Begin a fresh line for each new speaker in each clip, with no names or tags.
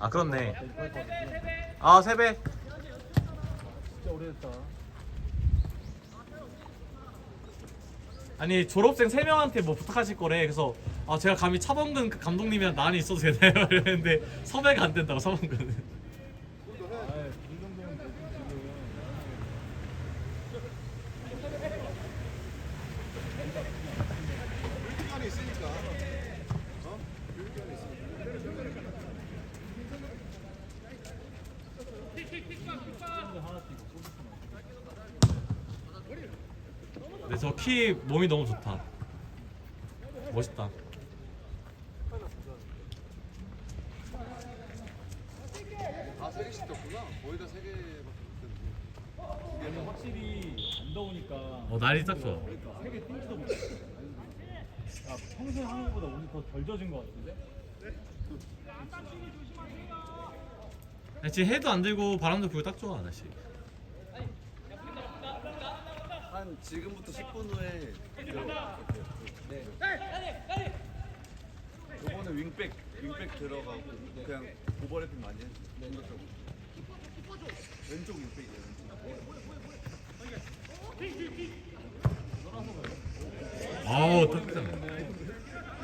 아 그렇네. 아 세배.
진짜 오래됐다.
아니 졸업생 3명한테 뭐 부탁하실 거래 그래서 아 제가 감히 차범근 그 감독님이랑 나란히 있어도 되나요? 이랬는데 섭외가 안 된다고 차범근은
아, 이 정도면 되지 지금.
교육기관이 있으니까. 어? 교육기관이 있으니까.
몸이 너무 좋다 멋있다
아, 세 개씩 떴구나. 거의 다 세 개밖에 못
얘는 확실히 안 더우니까.
어 날이 딱 좋아
그러니까 세개 띵지도 못해. 아 평소에 하는 것보다 오늘 더 덜 젖은 것 같은데?
아니, 지금 해도 안 들고 바람도 불고 딱 좋아 날씨
한 지금부터 10분 후에 네. 요번에 윙백 윙백 들어가고 그냥 오버래핑 많이 해. 왼쪽 왼쪽 윙백이에요. 왼쪽.
아우 따뜻하네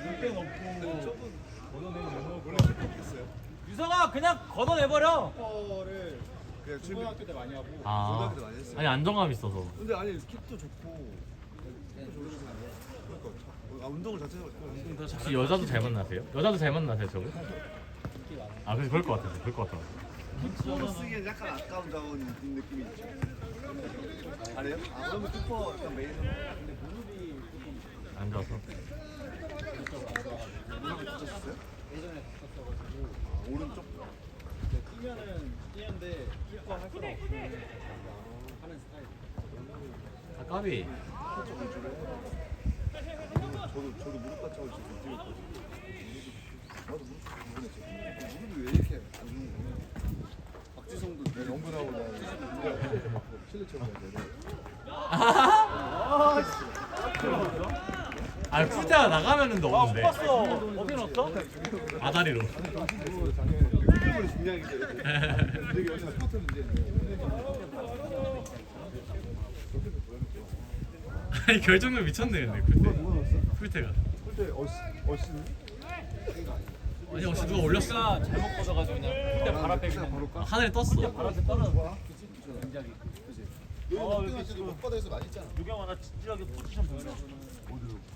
물때 넣고 걷어내는 멤버
원래 킥퍼 있어요.
유성아 그냥 걷어내버려
킥퍼를 그냥 준비
초등학교 때 많이 하고.
아
고등학교 때 많이 했어요.
아니 안정감 있어서
근데 아니 킥도 좋고 킥도 좋으시고 그러니까 아, 운동을 자체가 다
혹시 여자도 잘 만나세요? 여자도 잘 만나세요 저거? 아 그래서 그럴 것 같아서 그럴 것 같더라고
킥퍼로 쓰기엔 약간 아까운 자원 느낌이 있죠. 잘해요? 아 그러면 킥퍼 약간 메인으로 근데 무릎이 조금
앉아서
무릎이 다쳤어요?
예전에 갔었어가지고
아, 오른쪽?
뛰면은 뛰는데 킥과 할 없으면 하는 스타일.
아 까비.
저도 저도 무릎 다쳐가지고 지금 뛰고 무릎이 왜 이렇게? 박지성도 연구 나오다 실내체험
아 쿨대가 나가면은 너 없는데
봤어 어디 넣었어?
아다리로
게 되게
아니 결정력 미쳤네 근데 쿨대 쿨대가
그때 어시 어시는
아니 혹시 누가 올렸어?
잘못 걷어가지고 그냥 그때
바로
아,
까.
하늘에 떴어
발 앞에 떨어져. 굉장히.
어 여기 지금 못바다에서 많이 있잖아.
유경아 나 진지하게 포지션 보여
어디로?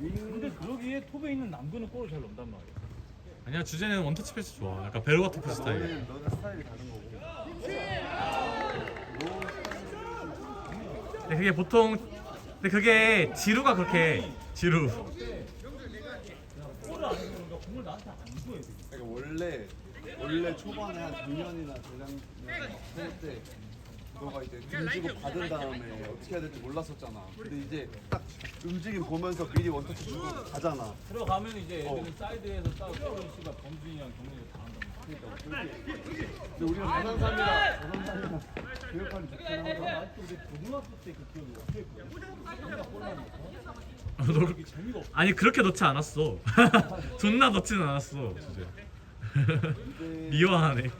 근데 그러기에 톱에 있는 남근은 골을 잘 넣는단 말이야.
아니야 주제는 원터치 패스 좋아 약간 베르가 토프 스타일
너는 너는 스타일이 다른 거고.
근데 그게 보통 근데 그게 지루가 그렇게 지루
골을 안 해서 그런가 공을 나한테 안 줘야 돼.
그러니까 원래 원래 초반에 한 작년이나 재작년 때 너가 이제 등지고 받은 다음에 어떻게 해야 될지 몰랐었잖아. 근데 이제 딱 움직임 보면서 미리 원터치 주고 가잖아.
들어가면 이제
어.
애들은 사이드에서 싸우고 씨가 범준이랑 경민이 당한단 말이야.
근데 우리가 전환삼이라 전환삼이라 좋긴 하고
아직도 우리 고등학교 때 그 기억이 어떻게 재미가 없어.
아니 그렇게 넣지 않았어 존나 넣지는 않았어
이제
미워하네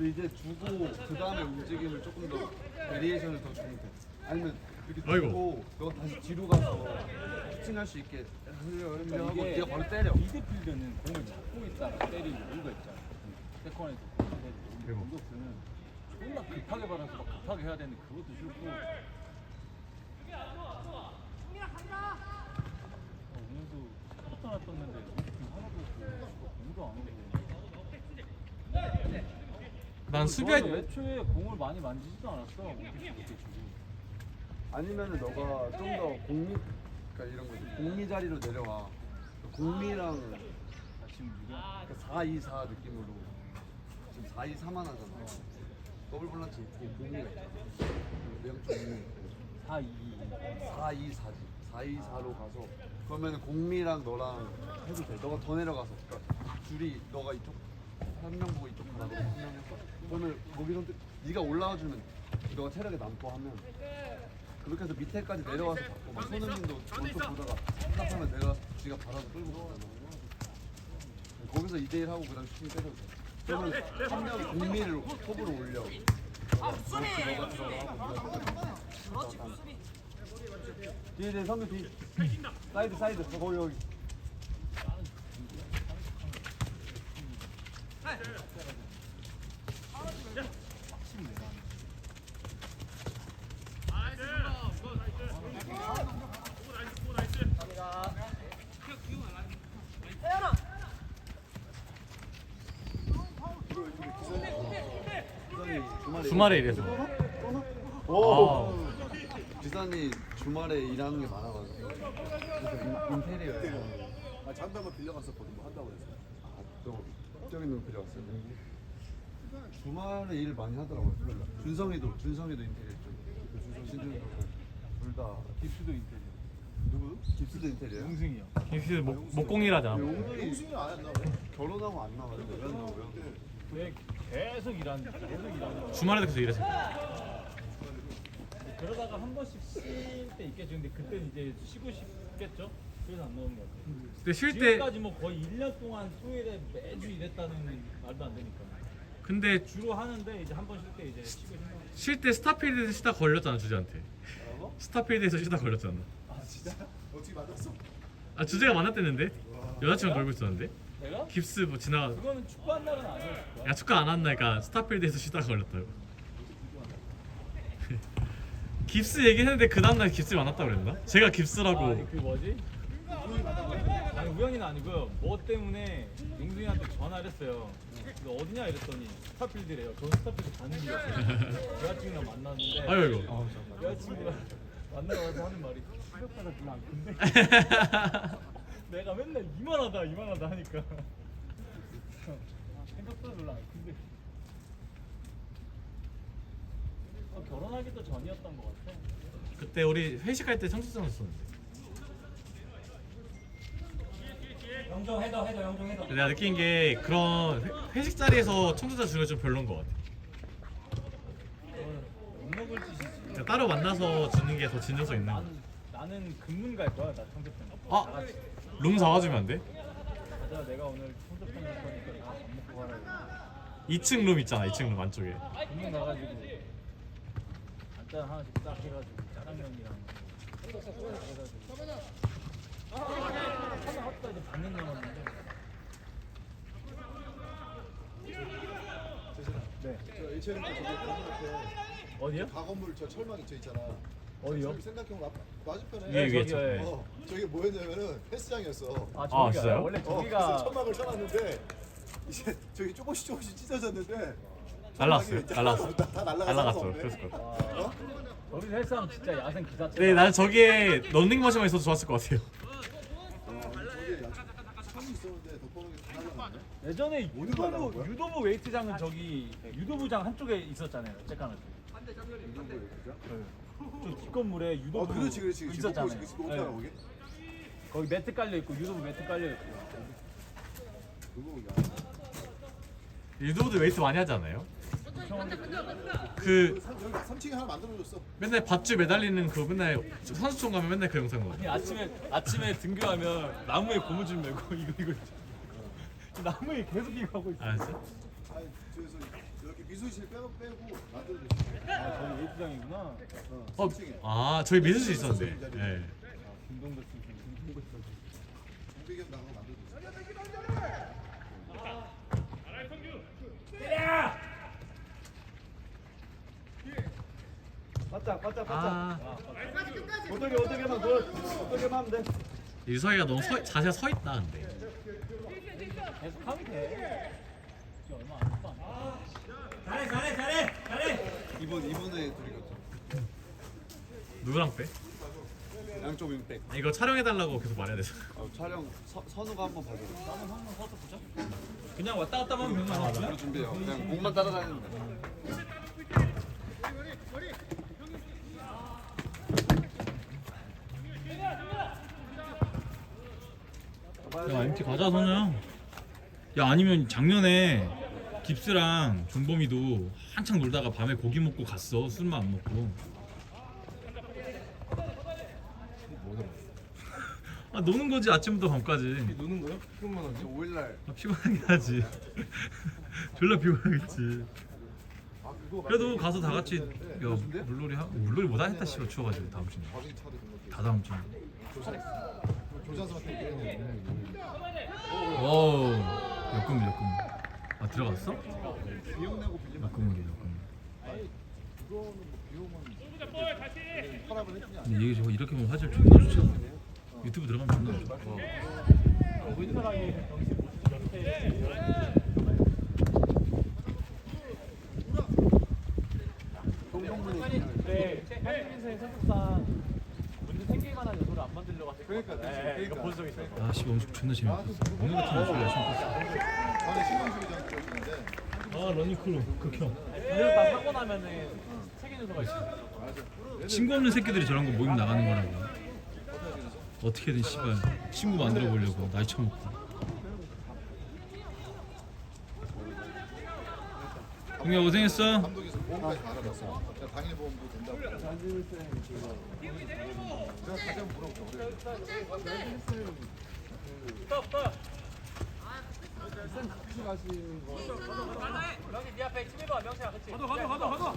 근데 이제 주고 그 다음에 움직임을 조금 더 베리에이션을 더 주면 돼. 아니면 이렇게
아이고.
주고 너가 다시 뒤로 가서 슈팅할 수 있게 하고 하고 네가 바로 때려.
미드필드는 공을 잡고 있다가 때리는 이유가 있잖아. 세컨에서
그리고.
공격수는 존나 급하게 받아서 막 급하게 해야 되는데 그것도 싫고. 어, 오늘도 하나 떴는데 미드필 하나도 없고 공도 안 오고.
난 수비할
저는 애초에 공을 많이 만지지도 않았어.
아니면은 너가 좀 더 공미 그러니까 이런 거 공미 자리로 내려와. 공미랑
아, 지금 누가?
그러니까 4, 2, 4 느낌으로 지금 4, 2, 4만 하잖아. 더블 볼란치 있고 공미가 있잖아. 그리고 영종이
4, 2.
4, 2, 4지. 4, 2, 4로 가서 그러면 공미랑 너랑 해도 돼. 너가 더 내려가서 그러니까 줄이 너가 이쪽 한 명 보고 이쪽 가고 한명 해서 그러면 거기 선택 네가 올라와 주면 너가 체력이 남고 하면 그렇게 해서 밑에까지 내려와서 받고 막 손흥민도 오른쪽 보다가 답하면 내려와서 지가 받아서 끌고 가잖아. 거기서 2대1 하고 그 다음 슈팅 때려도 돼. 그러면 한 명이 공미를 톱으로 올려. 아 수비. 너가 들어가고 뒤에 뒤에 선배 뒤 사이드 사이드. 어, 거기 여기. 주말에
주말에 이래서.
오. 기사님 주말에 일하는 게 많아가지고 그래서 인- 인테리어예요.
아 잠도 한번 빌려갔었거든 뭐 한다고 해서
아, 저 저기 는 빌려왔어요. 주말에 일 많이 하더라고요. 준성이도 준성이도 인테리어 쪽. 준성이도 둘다
깁스도 인테리어.
누구? 깁스도 인테리어.
용승이요.
깁스 목 목공이라잖아.
용돈이
용승이 안 했나 왜?
결혼하고 안 나와요. 왜안 나와요?
왜 계속 일하는 계속 일하는
주말에도 계속 이래서.
그러다가 한 번씩 쉴 때 있겠죠. 근데 그때는 이제 쉬고 싶겠죠. 그래서 안 나오는 것 같아요.
근데 쉴 때
지금까지 뭐 거의 1년 동안 토요일에 매주 일했다는 말도 안 되니까.
근데
주로 하는데 이제 한 번 쉴 때 이제 쉬고 싶은 거.
쉴 때 스타필드에서 쉬다 걸렸잖아 주제한테. 스타필드에서 쉬다 걸렸잖아.
아 진짜? 어떻게 맞았어?
아 주제가 만났댔는데 여자친구 걸고 있었는데
내가?
깁스 뭐 지나가.
그거는 축구한 날은 아니었을 거야.
야 축구 안 왔나니까 스타필드에서 쉬다가 걸렸다고. 깁스 얘기했는데 그 다음날 깁스 만났다 그랬나? 제가 깁스라고.
아, 그 뭐지? 아니 우연히는 아니고요. 뭐 때문에 용승이한테 전화를 했어요. 너 어디냐 이랬더니 스타필드래요. 저 스타필드 가는 길이었어요. 여자친구랑 만났는데
아유 이거.
여자친구랑 만나러 가서 하는 말이 생각보다 별로 안 큰데 내가 맨날 이만하다 이만하다 하니까 생각보다 별로 안 큰데 어, 결혼하기도 전이었던 것 같아.
그때 우리 회식할 때 청소장 썼는데.
영종 해도 해도 영종 해도.
내가 느낀 게 그런 회- 회식 자리에서 청소자 주는 게좀 별론 것 같아.
못 먹을 짓이지.
그러니까 따로 만나서 주는 게 더 진정성 있는 거.
나는 나는 금문 갈 거야. 나 청첩장.
아, 룸 잡아주면 안 돼?
맞아, 내가 오늘 청첩장 갈 거니까 다밥 먹고 가라고.
2층 룸 있잖아, 2층 룸 안쪽에.
금문 가가지고 간단 하나씩 딱 해가지고 짜장면이랑고. 하나 왔다 이제 반년 남았는데.
HLM 저기
어디요?
앞에 가건물 저 철망 있죠 있잖아
어디요?
저기 생각형 앞 맞은편에
위에 위에
저기요,
저.
예.
어 저기 뭐였냐면은 헬스장이었어
아,
아,
저기가
진짜요?
원래
어
저기가
그래서 천막을 쳐놨는데 이제 저기 조금씩 조금씩 찢어졌는데
날라갔어요,
천막이
날라갔어.
다, 다 날라가서
날라갔어.
없네.
그랬을 것 같아.
어?
거기 헬스장 진짜 야생 기사처럼.
네, 나는 저기에 런닝머신만 있어도 좋았을 것 같아요.
예전에 유도부? 유도부 웨이트장은 저기 유도부장 한쪽에 있었잖아요. 째까는 저 뒷건물에 유도부
어 그렇지 그렇지 그렇지
있었잖아요.
그렇지 그렇지
네.
거기
거기 매트 깔려 있고 유도부 매트 깔려 있고.
유도도 웨이트 많이 하잖아요.
형,
그
삼- 여기 3층에 하나 만들어줬어
맨날 밧줄 매달리는 그 맨날 선수촌 가면 맨날 그 영상 나와.
아니 아침에 아침에 등교하면 나무에 고무줄 메고 이거 이거 있죠. 나무에 계속 이거 하고 있어.
아 진짜?
아니 저기서 여기 미술실 빼고 빼고 만들어줬어
아, 저기 웨이트장이구나.
어, 아 저희 미술실 있었는데. 예.
김동백 선수. 김동백 선수.
장비경 나가 만들어줬어
바짝 바짝 바짝.
아
어떻게 어떻게만 더 어떻게만 하면 돼.
유서희가 너무 서, 자세가 서 있다 근데.
계속 하면 돼. 지금 얼마 안 했어.
잘해 잘해 잘해 잘해.
이번 이번에 둘이 같죠.
누구랑 빼?
양쪽 윙백.
이거 촬영해달라고 계속 말해야 돼서.
어, 촬영 서, 선우가 한번 봐줘.
그냥 왔다 갔다 하면 거
바로
아니야?
준비해요. 그냥 공만 따라다니면 돼.
야 MT 가자 선우야 야 아니면 작년에 깁스랑 종범이도 한창 놀다가 밤에 고기 먹고 갔어. 술만 안 먹고. 아 노는 거지 아침부터 밤까지.
노는 거요? 그것만 하지? 5일날.
아, 피곤하긴 하지. 졸라 피곤하겠지. 그래도 가서 다 같이 야 물놀이 하고 물놀이 못 하겠다 씨발. 추워가지고 다음 주에. 다 다음 주에
조자스한
오 역금물 역금물 아 들어갔어? 역금물이 역금물
했냐?
근데 이게 저거 이렇게 보면 화질 존나 좋잖아? 유튜브 들어가면 존나 좋아.
네, 한민생 성격상 문제 생길 만한 요소를 안 만들려고 하실
그러니까. 그러니까.
네, 이거 본적 있어요.
아씨 오늘 존나 재밌었어 오늘 같은 날 열심히 떴어
전에 신경쓰기 장치였는데
아 러닝크루 극혐
이걸 다 사고 나면은 책임 요소가 있어요.
친구 없는 새끼들이 저런 거 모임 나가는 거라고 어떻게든 씨발 친구 만들어 보려고 나이 처먹고 동야 고생했어
보험까지 당일 보험도 된다고. 제가. 그래.
네 앞에 그치? 가자.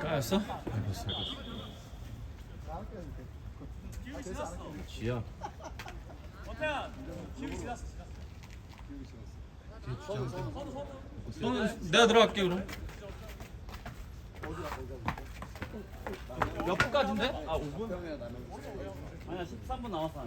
까였어? 알겠어 지야
기억이 지났어.
저는 내가 들어갈게 그럼
몇 분까지인데? 아, 5분? 아니야, 13분 남았어.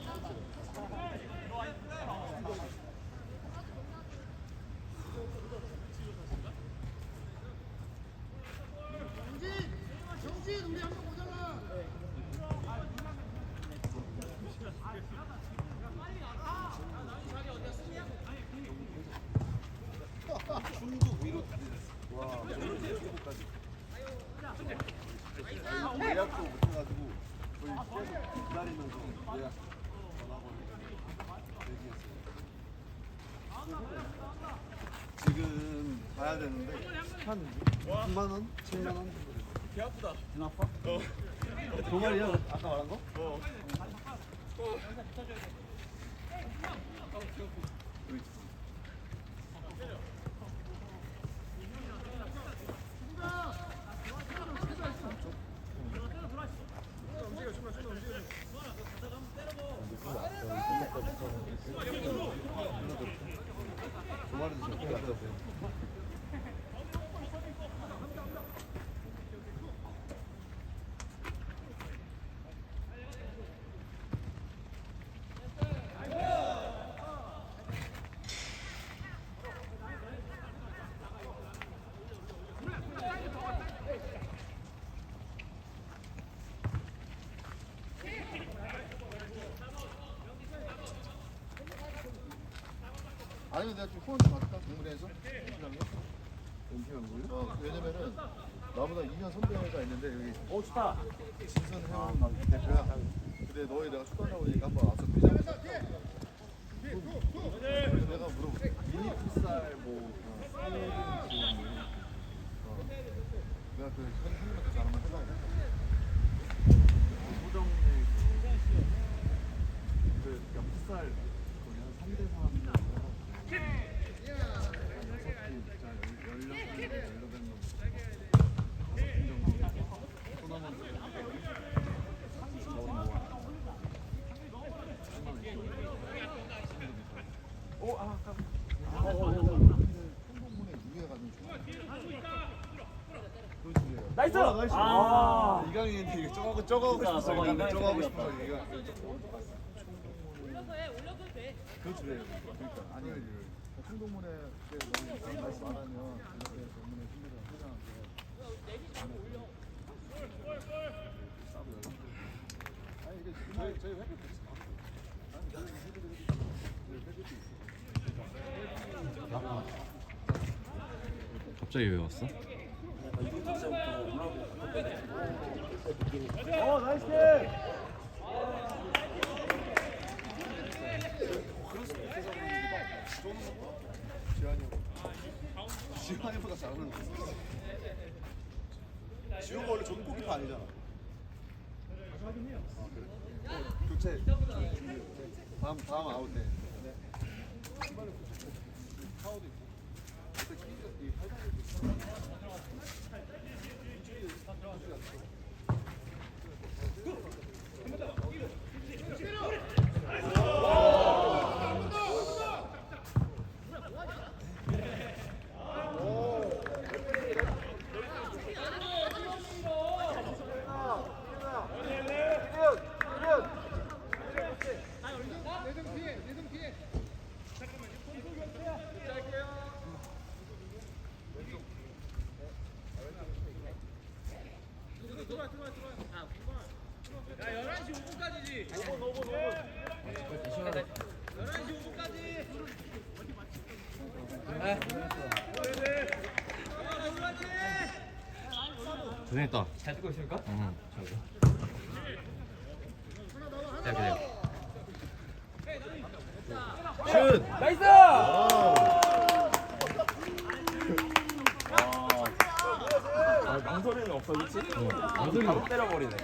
예약도 못 해가지고 거의 계속 기다리면서 예약 전화번호 대기했어요. 지금 가야 되는데 한 6만 원, 7만 원. 배 아프다. 배 아파? 어. 동아리야? 아까 말한 거? 어. 동아
아니면 내가 좀 후원 좀 받을까? 동물에서?
연기한 거예요?
어, 왜냐면은 나보다 2년 선배가 있는데 여기
오, 좋다.
진선 형 대표야. 근데 너희 내가 축구한다고 그러니까 한번 와서 샀다. 그래서 내가 물어볼게.
미니 풋살 뭐 어,
어. 내가 그 한번 해봐야겠다.
소정의 그 그러니까 풋살 거기 한 3대 3 16팀 18명 다섯 팀 정도 이게 저거 하고 싶어서
저거
그러니까 저거 하고
이강인
싶어서 얘가 그렇지 왜 그러니까 아니
충동문에 너무 말씀 안 하면 이렇게 전문의 힘들어 회장한테 아니 이게 저희 저희 회계 있어. 아니 저희 회계도 있어. 저희 회계도 있어.
갑자기 왜 왔어?
어 나이스
아? 어, 다음 아웃 때 신발을 교체 파워도 있고 그때 키가 이 팔다리도 있어
고생했다.
잘 듣고 있습니까?
응. 야 그래. 슛.
나이스!
아 망설이는 없어 그치?
망설이는
바로 때려버리네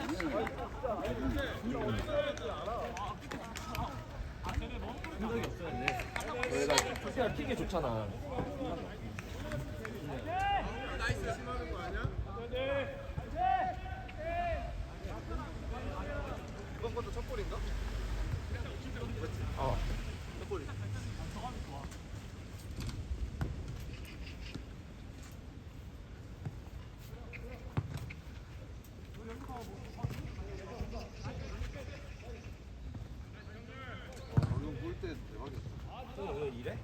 왜나 투수야 킥이 좋잖아
이번 것도 첫 골인가?
어
첫 골이 어, 방금 볼때 대박이었어.
왜 이래?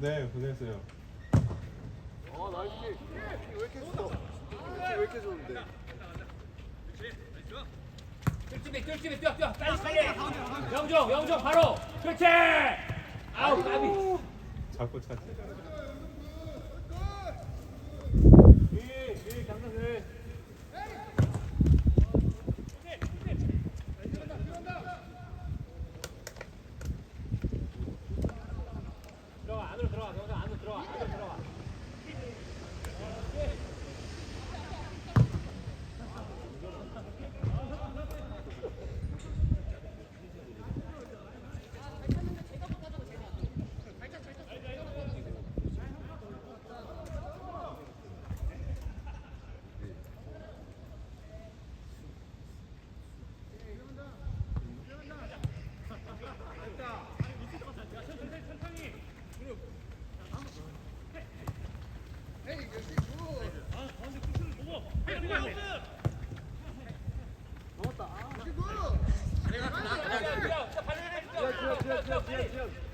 네, 고생했어요.
어, 나이스 킥. 킥왜 이렇게 좋어? 킥왜 이렇게 좋은데?
뚫집에 뚫집에 뛰어 뛰어 빨리 빨리 영종 영종 바로 그렇지 아우 까비
자꾸 찾지.
들어가 안으로 들어가 영종 안으로 들어가 안으로 들어가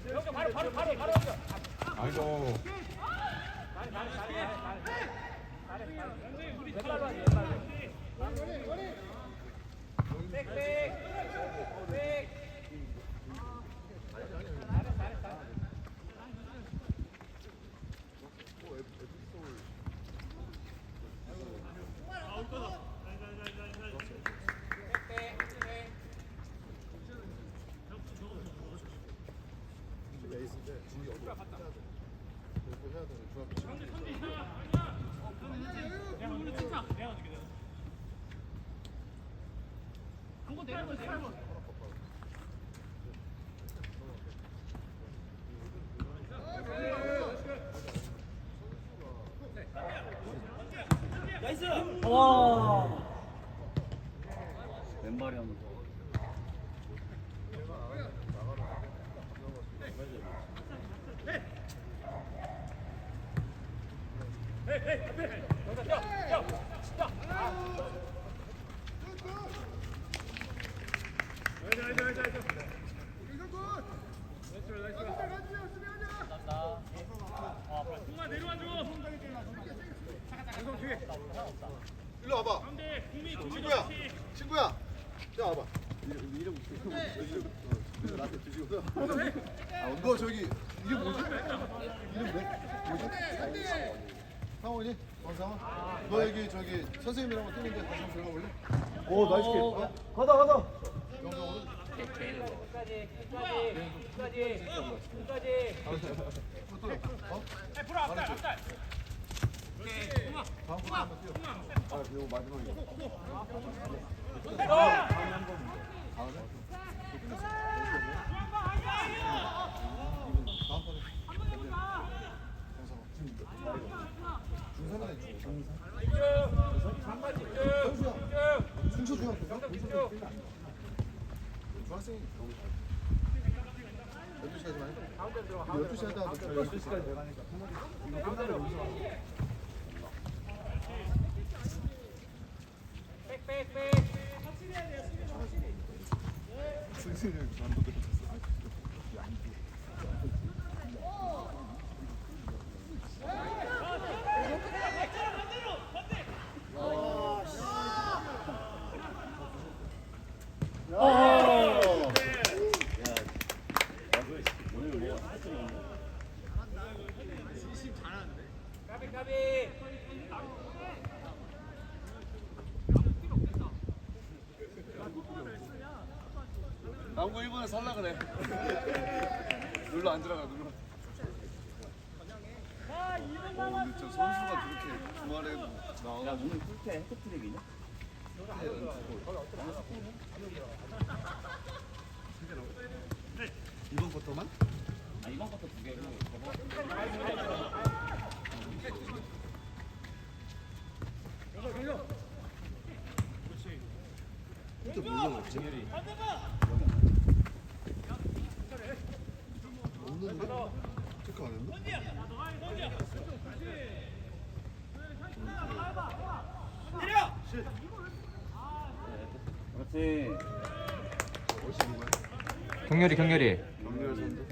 영종 바로 바로 바로 바로
아이고.
에이스인데 중이 어디 갔다. 이거 해야 되는 중학교.
내가 오늘 진짜 내가 어떻게 돼?
왼발이 하는 거.
일로 와봐. 친구야, 친구야. 야 와봐. 이름 이름 이름 이름 나한테 주시고. 아, 너 저기 이름 뭐지? 이름 뭐? 뭐지? 상원이? 원상원? 너 여기 저기 선생님이랑 뛰는데 다시 한번 들어가 볼래? 오 나이스 킥. 어? 가다 가다.
끝까지 끝까지 끝까지 끝까지
또 또. 어? 풀어 앞달 앞달. 다음 거 한번 뛰어. 아, 이거 마지막이야. 순서 중학교 중 학생이 너무 잘해 12시까지만 해 12시까지 하다 12시까지 돼가니까 이거 끝나면 여기서
백백백.
승승이 반도 들었어
까비 까비
남구 1번에 살라 그래. 눌러 안 들어가 눌러. 어, 근데 저 선수가 그렇게 주말에 나와. 야, 오늘 풀테 헤트트릭이냐? 이번 쿼터만?
아 이번 것도 두 개고
없는데? 체크 안 했나?
그렇지.
어디 누구야?
경렬이 경렬이
연결 선수.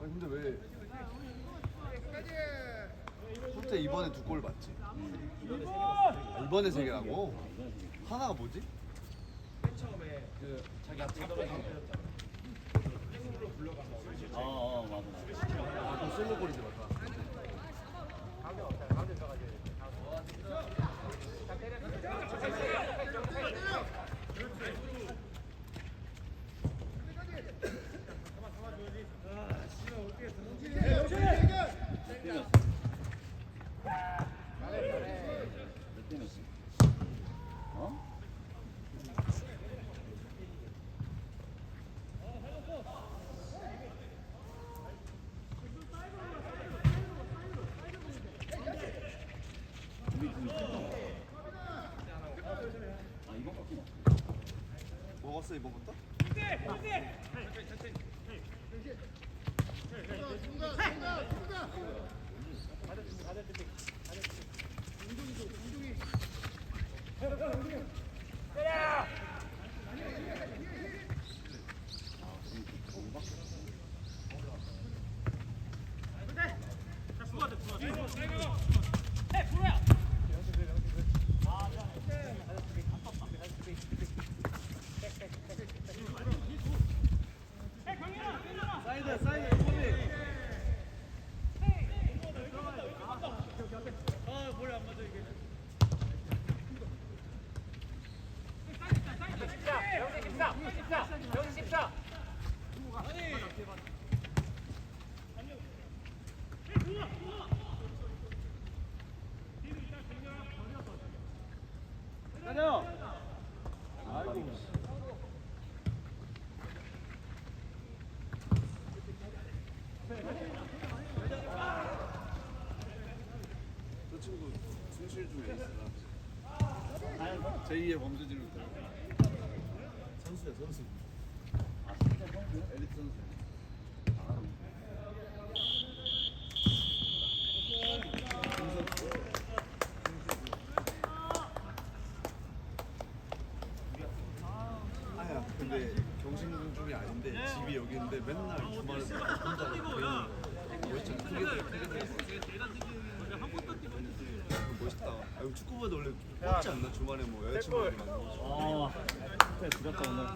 아니 근데 왜 솔때 이번에 두 골 맞지? 아, 이번에 세 개라고? 하나가 뭐지?
어, 어, 맞아.
아, 그 솔로골이지 맞다.
몇 대몇이? 어? 우리 둘이 아 이번 거
먹었어 이번 것도?
영시 십사 영시 십사
제2의 범죄지로 선수야 선수. 엘리트 선수. 아야 근데 경신군 중이 아닌데 집이 여기 있는데 맨날 주말에 혼자 배우는 거 멋있잖아 크게 돼 크게 이거 축구보다 원래 뻗지 않나? 주말에 뭐 여자친구랑 만나고
아, 진짜 죽였다 오늘.